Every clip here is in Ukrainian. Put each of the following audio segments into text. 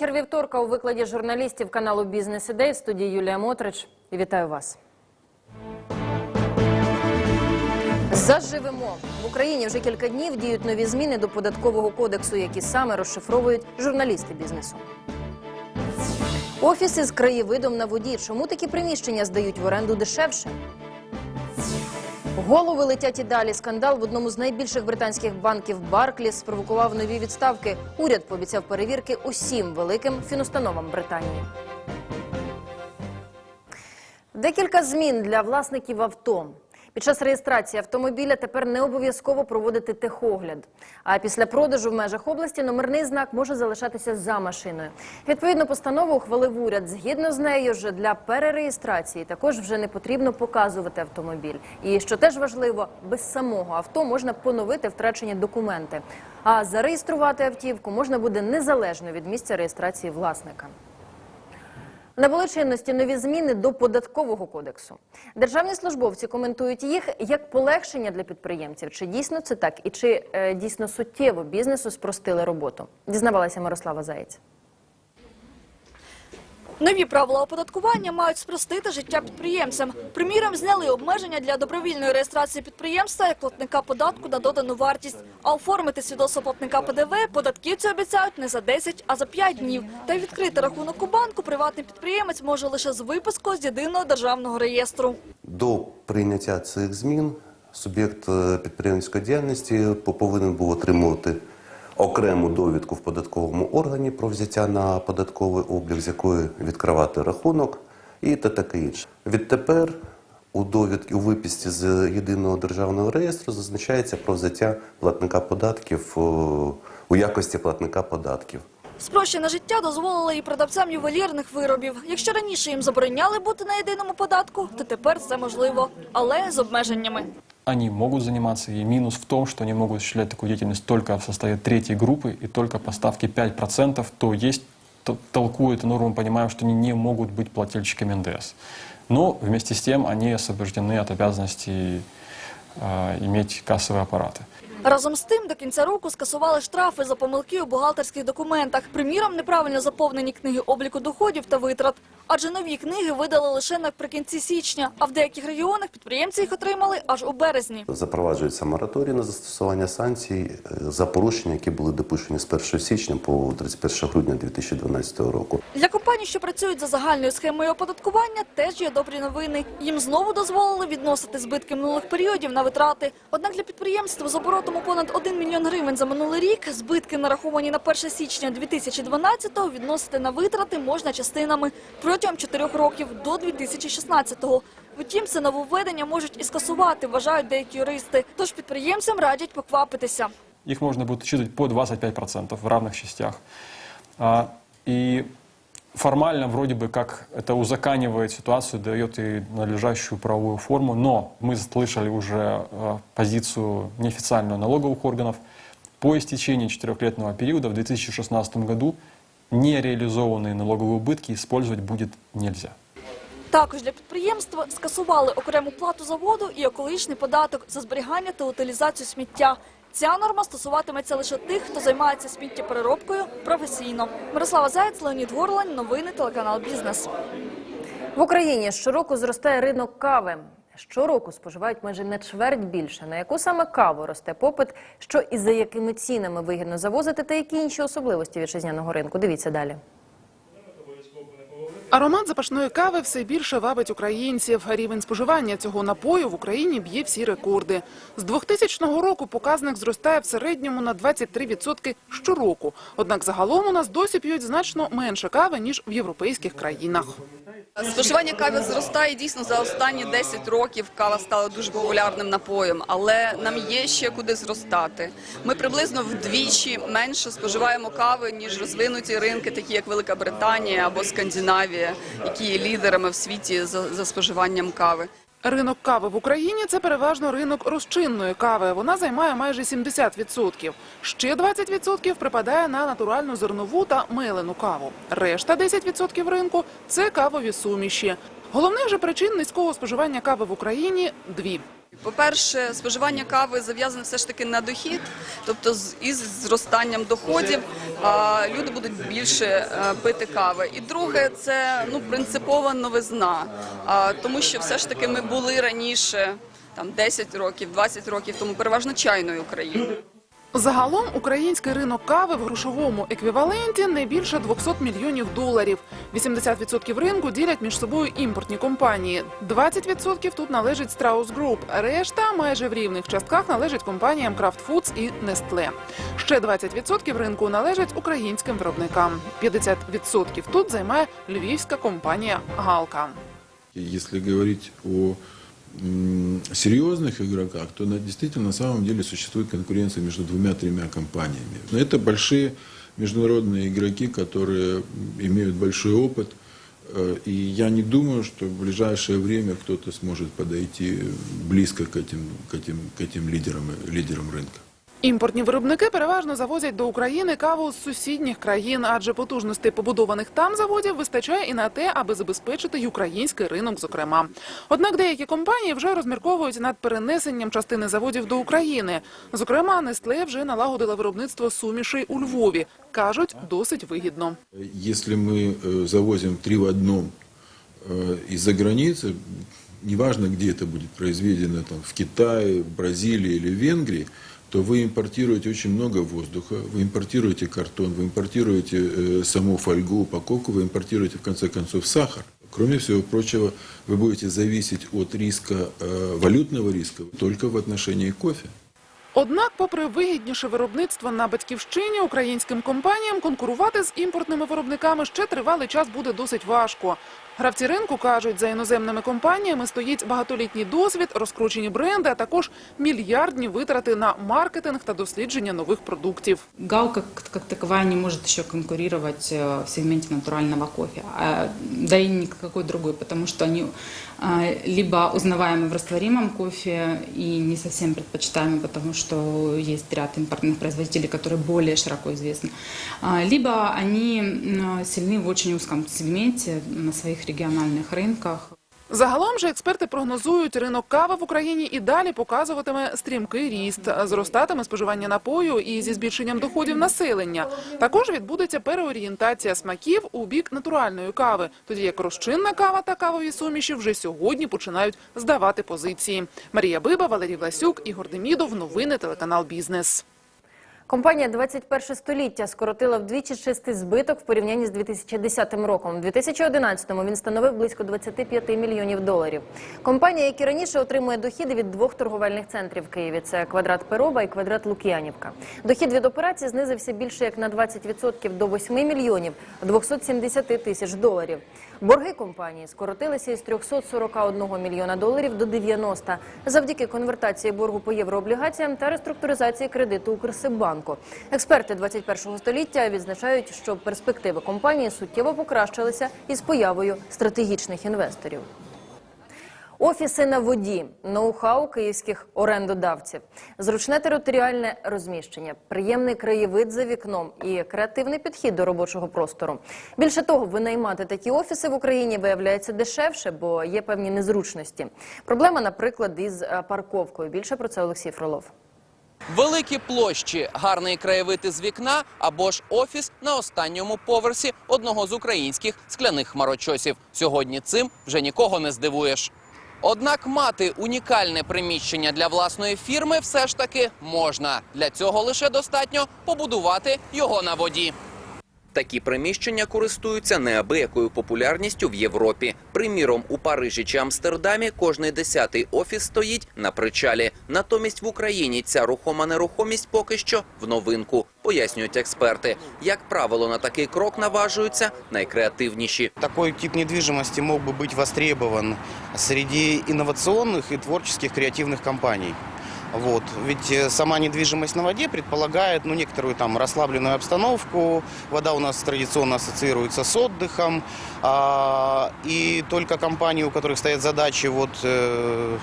Вечір вівторка у викладі журналістів каналу Бізнес Ідей в студії Юлія Мотрич. І вітаю вас. Заживемо в Україні вже кілька днів діють нові зміни до податкового кодексу, які саме розшифровують журналісти бізнесу. Офіси з краєвидом на воді. Чому такі приміщення здають в оренду дешевше? Голови летять і далі. Скандал в одному з найбільших британських банків Баркліс спровокував нові відставки. Уряд пообіцяв перевірки усім великим фінустановам Британії. Декілька змін для власників авто. Під час реєстрації автомобіля тепер не обов'язково проводити техогляд. А після продажу в межах області номерний знак може залишатися за машиною. Відповідну постанову ухвалив уряд. Згідно з нею, ж для перереєстрації також вже не потрібно показувати автомобіль. І що теж важливо, без самого авто можна поновити втрачені документи. А зареєструвати автівку можна буде незалежно від місця реєстрації власника. Набули чинності нові зміни до податкового кодексу. Державні службовці коментують їх як полегшення для підприємців. Чи дійсно це так, і чи е, дійсно суттєво бізнесу спростили роботу? Дізнавалася Мирослава Заєць. Нові правила оподаткування мають спростити життя підприємцям. Приміром, зняли обмеження для добровільної реєстрації підприємства як платника податку на додану вартість. А оформити свідоцтво платника ПДВ податківці обіцяють не за 10, а за 5 днів. Та й відкрити рахунок у банку приватний підприємець може лише з випискою з єдиного державного реєстру. До прийняття цих змін суб'єкт е, підприємницької діяльності по- повинен був отримувати окрему довідку в податковому органі про взяття на податковий облік, з якої відкривати рахунок і та таке інше. Відтепер у довідці у виписці з єдиного державного реєстру зазначається про взяття платника податків у якості платника податків. Спрощене життя дозволило і продавцям ювелірних виробів. Якщо раніше їм забороняли бути на єдиному податку, то тепер це можливо, але з обмеженнями Они могут заниматься, и минус в том, что они могут осуществлять такую деятельность только в составе третьей группы и только по ставке 5%, то есть т- толкую эту норму, понимаю, что они не могут быть плательщиками НДС. Но вместе с тем они освобождены от обязанности э, иметь кассовые аппараты. Разом з тим, до кінця року скасували штрафи за помилки у бухгалтерських документах. Приміром, неправильно заповнені книги обліку доходів та витрат. Адже нові книги видали лише наприкінці січня, а в деяких регіонах підприємці їх отримали аж у березні. Запроваджується мораторій на застосування санкцій е, за порушення, які були допущені з 1 січня по 31 грудня 2012 року. Для компаній, що працюють за загальною схемою оподаткування, теж є добрі новини. Їм знову дозволили відносити збитки минулих періодів на витрати. Однак для підприємств з оборотом у понад 1 мільйон гривень за минулий рік збитки, нараховані на 1 січня 2012-го, відносити на витрати можна частинами протягом 4 років до 2016-го. Втім, це нововведення можуть і скасувати, вважають деякі юристи. Тож підприємцям радять поквапитися. Их можно будет учитывать по 25% в равных частях. А, И формально вроде бы как это узаканивает ситуацию, дает и надлежащую правовую форму, но мы слышали уже э, позицию неофициальную налоговых органов. По истечении четырехлетнего периода в 2016 году нереализованные налоговые убытки использовать будет нельзя. Також для підприємства скасували окрему плату за воду і екологічний податок за зберігання та утилізацію сміття. Ця норма стосуватиметься лише тих, хто займається сміттєпереробкою професійно. Мирослава Заєць, Леонід Горлань, новини телеканал Бізнес. В Україні щороку зростає ринок кави. Щороку споживають майже на чверть більше. На яку саме каву росте попит, що і за якими цінами вигідно завозити, та які інші особливості вітчизняного ринку. Дивіться далі. Аромат запашної кави все більше вабить українців. Рівень споживання цього напою в Україні б'є всі рекорди. З 2000 року показник зростає в середньому на 23% щороку. Однак загалом у нас досі п'ють значно менше кави, ніж в європейських країнах. Споживання кави зростає дійсно за останні 10 років. Кава стала дуже популярним напоєм, але нам є ще куди зростати. Ми приблизно вдвічі менше споживаємо кави ніж розвинуті ринки, такі як Велика Британія або Скандинавія, які є лідерами в світі за, за споживанням кави. Ринок кави в Україні це переважно ринок розчинної кави. Вона займає майже 70%. Ще 20% припадає на натуральну зернову та мелену каву. Решта 10% ринку це кавові суміші. Головних же причин низького споживання кави в Україні дві. По-перше, споживання кави зав'язане все ж таки на дохід, тобто із зростанням доходів люди будуть більше е, пити кави. І друге, це ну принципова новизна, тому що все ж таки ми були раніше. Там 10 років, 20 років тому переважно чайною країною. Загалом український ринок кави в грошовому еквіваленті не більше 200 мільйонів доларів. 80% ринку ділять між собою імпортні компанії. 20% тут належить Strauss Group, решта майже в рівних частках належить компаніям Kraft Foods і Nestle. Ще 20% ринку належать українським виробникам. 50% тут займає львівська компанія Галка. Если говорить о серьезных игроках, то на, действительно на самом деле существует конкуренция между двумя-тремя компаниями. Но это большие международные игроки, которые имеют большой опыт. Э, И я не думаю, что в ближайшее время кто-то сможет подойти близко к этим, к этим, к этим лидерам, лидерам рынка. Імпортні виробники переважно завозять до України каву з сусідніх країн, адже потужностей побудованих там заводів вистачає і на те, аби забезпечити й український ринок, зокрема. Однак деякі компанії вже розмірковують над перенесенням частини заводів до України. Зокрема, Nestle вже налагодила виробництво сумішей у Львові. кажуть, досить вигідно. Если мы э, завозим три в одном э, из-за границы, неважно, где это будет произведено, там, в Китае, в Бразилии или в Венгрии, то вы импортируете очень много воздуха, вы импортируете картон, вы импортируете э, саму фольгу, упаковку, вы импортируете, в конце концов, сахар. Кроме всего прочего, вы будете зависеть от риска, э, валютного риска только в отношении кофе. Однак, попри вигідніше виробництво на батьківщині, українським компаніям конкурувати з імпортними виробниками ще тривалий час буде досить важко. Гравці ринку кажуть, за іноземними компаніями стоїть багатолітній досвід, розкручені бренди, а також мільярдні витрати на маркетинг та дослідження нових продуктів. Галка как, как таковая не может еще конкурировать э, в сегменте натурального кофе, а, да и никакой другой, потому что они а, либо узнаваемы в растворимом кофе и не совсем предпочитаемы, потому что есть ряд импортных производителей, которые более широко известны, а, либо они м, сильны в очень узком сегменте на своих региональных рынках. Загалом же експерти прогнозують, ринок кави в Україні і далі показуватиме стрімкий ріст, зростатиме споживання напою і зі збільшенням доходів населення. Також відбудеться переорієнтація смаків у бік натуральної кави, тоді як розчинна кава та кавові суміші вже сьогодні починають здавати позиції. Марія Биба, Валерій Власюк, Ігор Демідов. Новини телеканал Бізнес. Компанія 21 століття скоротила вдвічі чистий збиток в порівнянні з 2010 роком. У 2011-му він становив близько 25 мільйонів доларів. Компанія, як раніше, отримує дохіди від двох торговельних центрів в Києві. Це квадрат Пероба і квадрат Лук'янівка. Дохід від операції знизився більше як на 20% до 8 мільйонів 270 тисяч доларів. Борги компанії скоротилися із 341 мільйона доларів до 90 завдяки конвертації боргу по єврооблігаціям та реструктуризації кредиту Укрсиббанку. Експерти 21 століття відзначають, що перспективи компанії суттєво покращилися із появою стратегічних інвесторів. Офіси на воді, ноу-хау київських орендодавців, зручне територіальне розміщення, приємний краєвид за вікном і креативний підхід до робочого простору. Більше того, винаймати такі офіси в Україні виявляється дешевше, бо є певні незручності. Проблема, наприклад, із е, парковкою. Більше про це Олексій Фролов. Великі площі, гарний краєвид із вікна або ж офіс на останньому поверсі одного з українських скляних хмарочосів. Сьогодні цим вже нікого не здивуєш. Однак мати унікальне приміщення для власної фірми все ж таки можна. Для цього лише достатньо побудувати його на воді. Такі приміщення користуються неабиякою популярністю в Європі. Приміром, у Парижі чи Амстердамі кожний десятий офіс стоїть на причалі. Натомість в Україні ця рухома нерухомість поки що в новинку, пояснюють експерти. Як правило, на такий крок наважуються найкреативніші. Такой тип недвижимости мог бы быть востребован среди инновационных и творческих креативных компаний. Вот. Ведь э, сама недвижимость на воде предполагает ну, некоторую там расслабленную обстановку. Вода у нас традиционно ассоциируется с отдыхом. А, и только компании, у которых стоят задачи вот, э,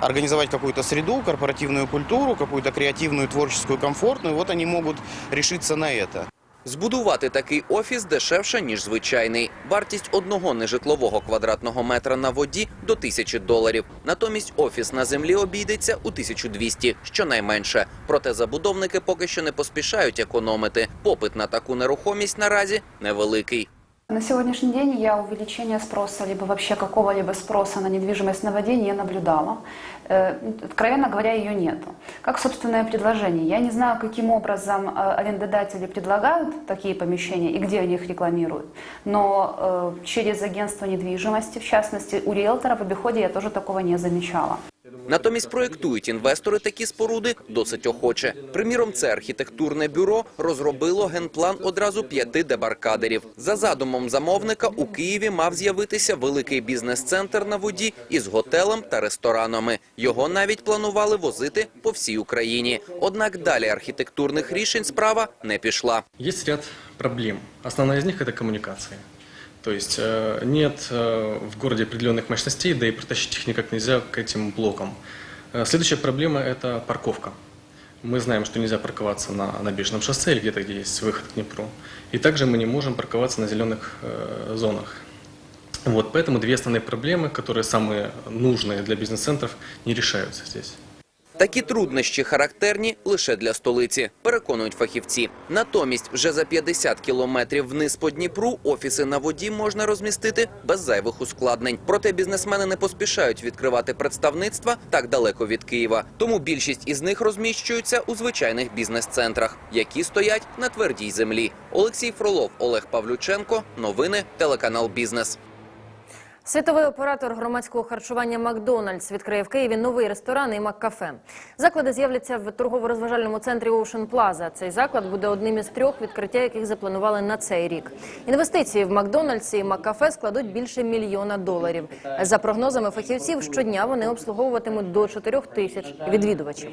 организовать какую-то среду, корпоративную культуру, какую-то креативную, творческую, комфортную, вот они могут решиться на это. Збудувати такий офіс дешевше, ніж звичайний. Вартість одного нежитлового квадратного метра на воді до тисячі доларів. Натомість офіс на землі обійдеться у 1200, щонайменше. Проте забудовники поки що не поспішають економити. Попит на таку нерухомість наразі невеликий. На сегодняшний день я увеличения спроса, либо вообще какого-либо спроса на недвижимость на воде не наблюдала. Э, Откровенно говоря, ее нету. Как собственное предложение. Я не знаю, каким образом э, арендодатели предлагают такие помещения и где они их рекламируют. Но э, через агентство недвижимости, в частности, у риэлтора в обиходе я тоже такого не замечала. Натомість проєктують інвестори такі споруди досить охоче. Приміром, це архітектурне бюро розробило генплан одразу п'яти дебаркадерів. За задумом замовника у Києві мав з'явитися великий бізнес-центр на воді із готелем та ресторанами. Його навіть планували возити по всій Україні. Однак далі архітектурних рішень справа не пішла. Есть ряд проблем. Основная из них – это коммуникации. То есть э, нет э, в городе определенных мощностей, да и притащить их никак нельзя к этим блокам. Э, Следующая проблема – это парковка. Мы знаем, что нельзя парковаться на набережном шоссе или где-то, где есть выход к Днепру. И также мы не можем парковаться на зеленых э, зонах. Вот, поэтому две основные проблемы, которые самые нужные для бизнес-центров, не решаются здесь. Такі труднощі характерні лише для столиці, переконують фахівці. Натомість вже за 50 кілометрів вниз по Дніпру офіси на воді можна розмістити без зайвих ускладнень. Проте бізнесмени не поспішають відкривати представництва так далеко від Києва. Тому більшість із них розміщуються у звичайних бізнес-центрах, які стоять на твердій землі. Олексій Фролов, Олег Павлюченко. Новини телеканал Бізнес. Світовий оператор громадського харчування Макдональдс відкриє в Києві новий ресторан і Маккафе. Заклади з'являться в торгово-розважальному центрі Ocean Plaza. Цей заклад буде одним із трьох, відкриття яких запланували на цей рік. Інвестиції в Макдональдс і Маккафе складуть більше мільйона доларів. За прогнозами фахівців, щодня вони обслуговуватимуть до 4 тисяч відвідувачів.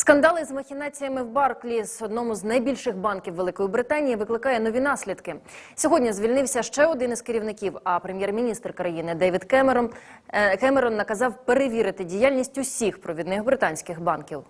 Скандали з махінаціями в Баркліс, одному з найбільших банків Великої Британії, викликає нові наслідки. Сьогодні звільнився ще один із керівників. А прем'єр-міністр країни Девід Кемерон е, Кемерон наказав перевірити діяльність усіх провідних британських банків.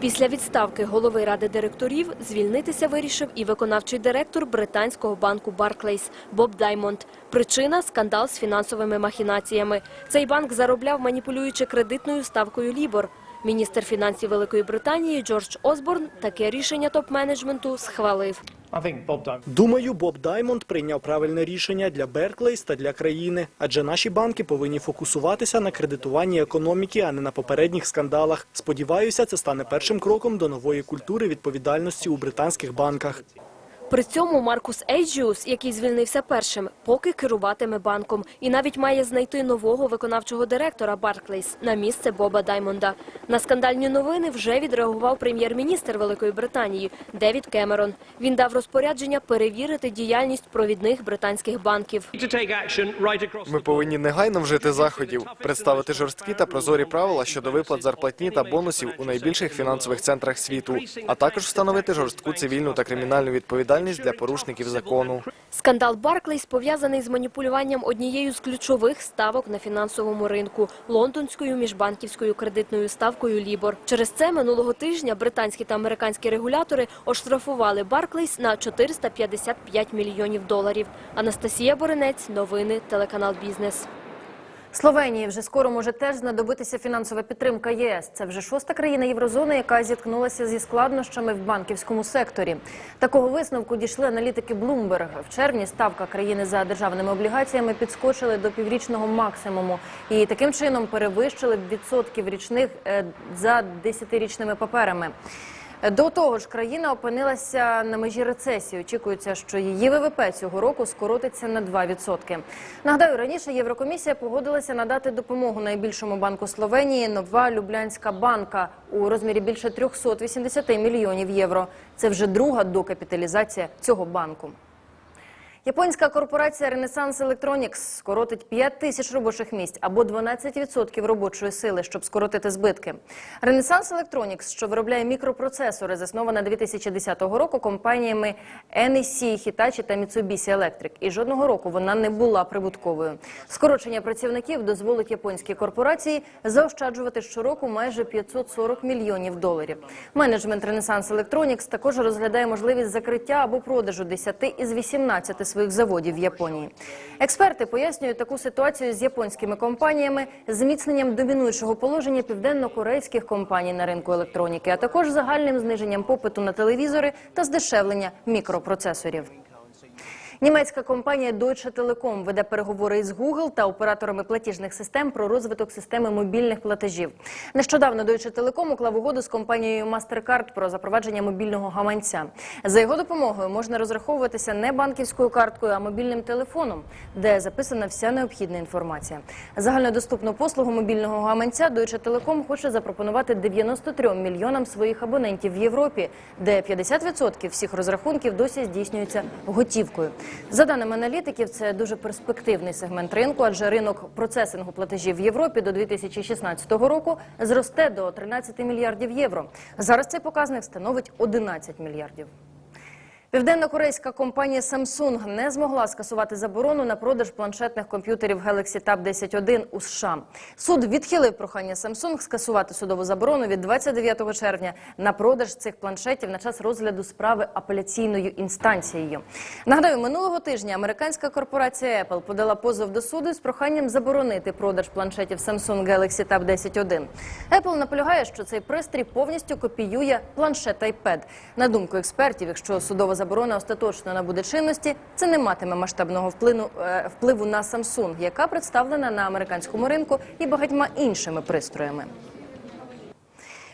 Після відставки голови ради директорів звільнитися вирішив і виконавчий директор британського банку Barclays Боб Даймонд. Причина – скандал з фінансовими махінаціями. Цей банк заробляв, маніпулюючи кредитною ставкою Лібор. Міністр фінансів Великої Британії Джордж Осборн таке рішення топ-менеджменту схвалив. Думаю, Боб Даймонд прийняв правильне рішення для Берклейс та для країни, адже наші банки повинні фокусуватися на кредитуванні економіки, а не на попередніх скандалах. Сподіваюся, це стане першим кроком до нової культури відповідальності у британських банках. При цьому Маркус Ейджіус, який звільнився першим, поки керуватиме банком і навіть має знайти нового виконавчого директора Барклейс на місце Боба Даймонда. На скандальні новини вже відреагував прем'єр-міністр Великої Британії Девід Кемерон. Він дав розпорядження перевірити діяльність провідних британських банків. Ми повинні негайно вжити заходів, представити жорсткі та прозорі правила щодо виплат зарплатні та бонусів у найбільших фінансових центрах світу, а також встановити жорстку цивільну та кримінальну відповідальність для порушників закону. Скандал Барклейс пов'язаний з маніпулюванням однією з ключових ставок на фінансовому ринку – лондонською міжбанківською кредитною ставкою Лібор. Через це минулого тижня британські та американські регулятори оштрафували Барклейс на 455 мільйонів доларів. Анастасія Боринець, новини, телеканал «Бізнес». Словенії вже скоро може теж знадобитися фінансова підтримка ЄС. Це вже шоста країна Єврозони, яка зіткнулася зі складнощами в банківському секторі. Такого висновку дійшли аналітики Bloomberg. В червні ставка країни за державними облігаціями підскочили до піврічного максимуму і таким чином перевищили відсотків річних е, за десятирічними паперами. До того ж, країна опинилася на межі рецесії. Очікується, що її ВВП цього року скоротиться на 2%. Нагадаю, раніше Єврокомісія погодилася надати допомогу найбільшому банку Словенії Нова Люблянська банка у розмірі більше 380 мільйонів євро. Це вже друга докапіталізація цього банку. Японська корпорація Renaissance Electronics скоротить 5 тисяч робочих місць або 12% робочої сили, щоб скоротити збитки. Renaissance Electronics, що виробляє мікропроцесори, заснована 2010 року компаніями NEC, Hitachi та Mitsubishi Electric. І жодного року вона не була прибутковою. Скорочення працівників дозволить японській корпорації заощаджувати щороку майже 540 мільйонів доларів. Менеджмент Renaissance Electronics також розглядає можливість закриття або продажу 10 із 18 своїх заводів в Японії. Експерти пояснюють таку ситуацію з японськими компаніями, зміцненням домінуючого положення південно-корейських компаній на ринку електроніки, а також загальним зниженням попиту на телевізори та здешевлення мікропроцесорів. Німецька компанія Deutsche Telekom веде переговори із Google та операторами платіжних систем про розвиток системи мобільних платежів. Нещодавно Deutsche Telekom уклав угоду з компанією MasterCard про запровадження мобільного гаманця. За його допомогою можна розраховуватися не банківською карткою, а мобільним телефоном, де записана вся необхідна інформація. Загальнодоступну послугу мобільного гаманця Deutsche Telekom хоче запропонувати 93 мільйонам своїх абонентів в Європі, де 50% всіх розрахунків досі здійснюються готівкою. За даними аналітиків, це дуже перспективний сегмент ринку, адже ринок процесингу платежів в Європі до 2016 року зросте до 13 мільярдів євро. Зараз цей показник становить 11 мільярдів. Південно-корейська компанія Samsung не змогла скасувати заборону на продаж планшетних комп'ютерів Galaxy Tab 10.1 у США. Суд відхилив прохання Samsung скасувати судову заборону від 29 червня на продаж цих планшетів на час розгляду справи апеляційною інстанцією. Нагадаю, минулого тижня американська корпорація Apple подала позов до суду з проханням заборонити продаж планшетів Samsung Galaxy Tab 10.1. Apple наполягає, що цей пристрій повністю копіює планшет iPad. На думку експертів, якщо судова заборона остаточно набуде чинності, це не матиме масштабного впливу, е, впливу на Samsung, яка представлена на американському ринку і багатьма іншими пристроями.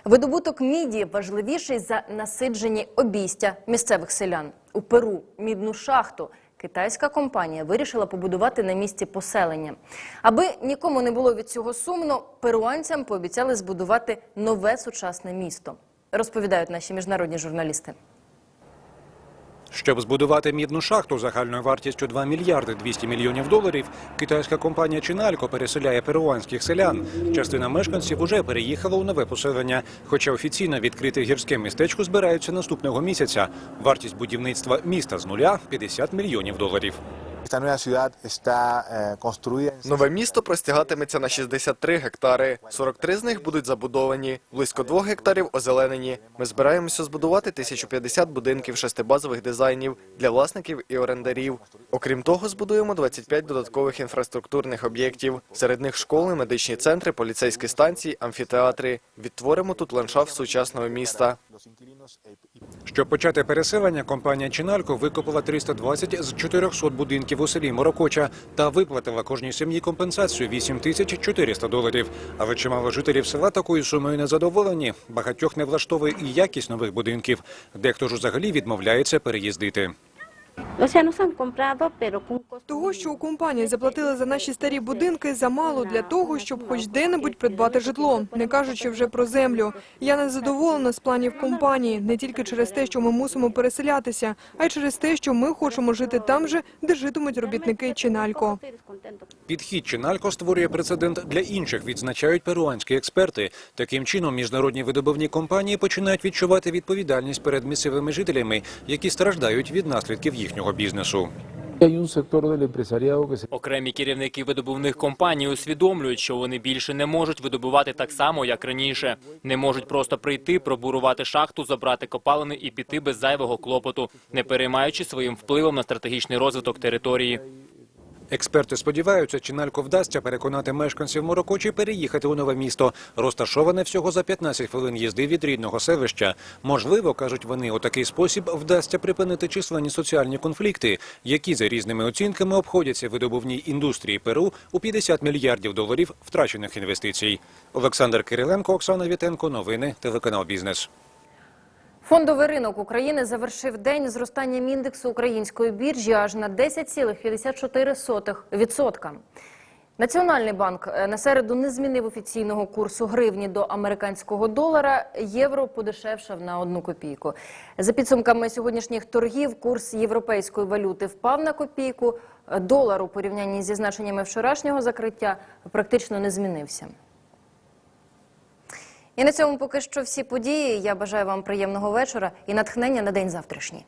Видобуток міді важливіший за насиджені обійстя місцевих селян. У Перу мідну шахту китайська компанія вирішила побудувати на місці поселення. Аби нікому не було від цього сумно, перуанцям пообіцяли збудувати нове сучасне місто. Розповідають наші міжнародні журналісти. Щоб збудувати мідну шахту загальною вартістю 2 мільярди 200 мільйонів доларів, китайська компанія Чиналько переселяє перуанських селян. Частина мешканців уже переїхала у нове поселення, хоча офіційно відкрити гірське містечко збираються наступного місяця. Вартість будівництва міста з нуля 50 мільйонів доларів. Нове місто простягатиметься на 63 гектари. 43 з них будуть забудовані, близько 2 гектарів озеленені. Ми збираємося збудувати 1050 будинків шестибазових дизайнів для власників і орендарів. Окрім того, збудуємо 25 додаткових інфраструктурних об'єктів. Серед них школи, медичні центри, поліцейські станції, амфітеатри. Відтворимо тут ландшафт сучасного міста. Щоб почати переселення, компанія Чиналько викопала 320 з 400 будинків у селі Морокоча та виплатила кожній сім'ї компенсацію 8 тисяч 400 доларів. Але чимало жителів села такою сумою не задоволені. Багатьох не влаштовує і якість нових будинків. Дехто ж взагалі відмовляється переїздити. Того, що у компанії заплатили за наші старі будинки, замало для того, щоб хоч де-небудь придбати житло, не кажучи вже про землю. Я не задоволена з планів компанії не тільки через те, що ми мусимо переселятися, а й через те, що ми хочемо жити там же, де житимуть робітники Чиналько. Підхід Чиналько створює прецедент для інших, відзначають перуанські експерти. Таким чином, міжнародні видобувні компанії починають відчувати відповідальність перед місцевими жителями, які страждають від наслідків їхнього бізнесу. Окремі керівники видобувних компаній усвідомлюють, що вони більше не можуть видобувати так само, як раніше. Не можуть просто прийти, пробурувати шахту, забрати копалини і піти без зайвого клопоту, не переймаючи своїм впливом на стратегічний розвиток території. Експерти сподіваються, Чиналько вдасться переконати мешканців Морокочі переїхати у нове місто, розташоване всього за 15 хвилин їзди від рідного селища. Можливо, кажуть вони, у такий спосіб вдасться припинити численні соціальні конфлікти, які за різними оцінками обходяться видобувній індустрії Перу у 50 мільярдів доларів втрачених інвестицій. Олександр Кириленко, Оксана Вітенко. Новини телеканал Бізнес. Фондовий ринок України завершив день зростанням індексу української біржі аж на 10,54%. Національний банк е, на середу не змінив офіційного курсу гривні до американського долара. Євро подешевшав на одну копійку. За підсумками сьогоднішніх торгів, курс європейської валюти впав на копійку. Долар у порівнянні зі значеннями вчорашнього закриття практично не змінився. І на цьому поки що всі події. Я бажаю вам приємного вечора і натхнення на день завтрашній.